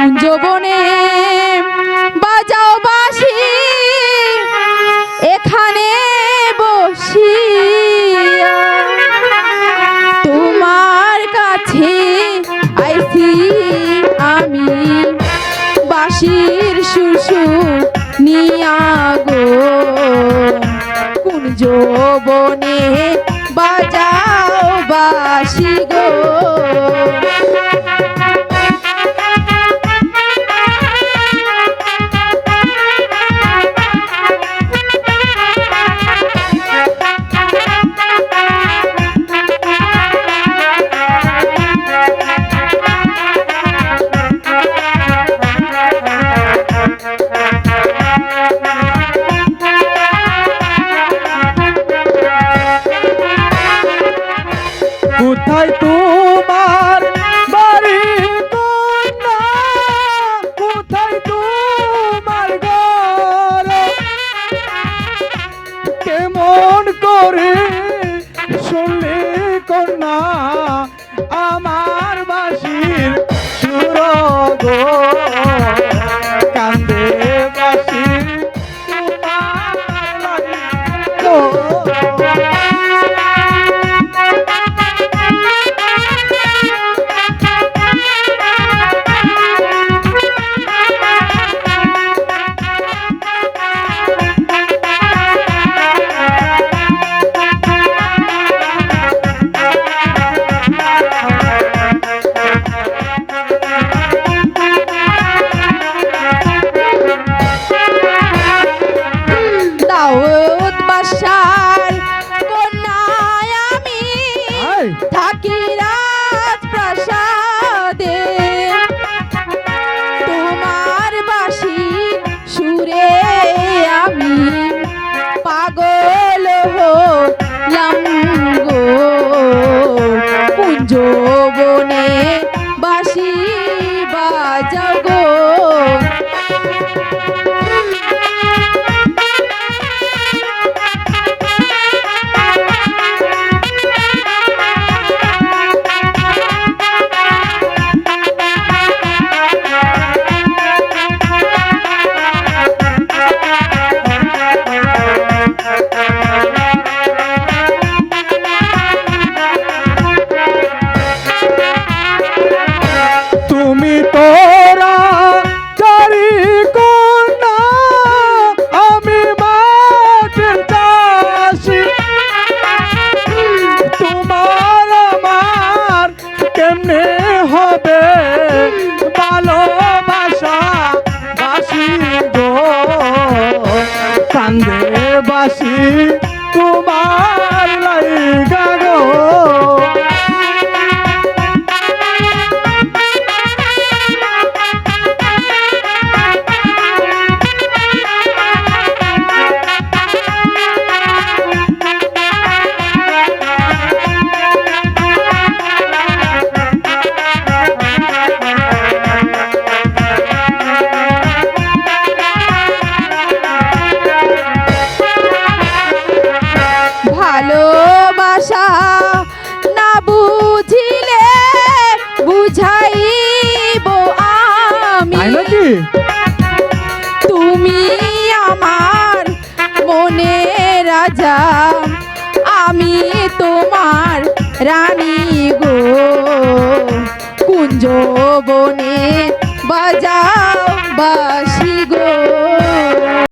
কুঞ্জবনে বাজাও বাসি এখানে বসিয়া তোমার কাছে আইছি আমি। বাঁশির শুশু নিয়া গো। কুঞ্জ বনে বাজাও বাসি গো। কোথায় তোমার বাড়ি? কোথায় তোমার ঘর? কেমন করে শুনলে কন্যা? থাকি রাজপ্রাসাদে। তোমার বাসি সুরে আমি পাগল হলাম গো। কুঞ্জ কান্দে বাসি তোমার রাজা আমি তোমার রানী গো। কুঞ্জ বনে বাজাও বাসি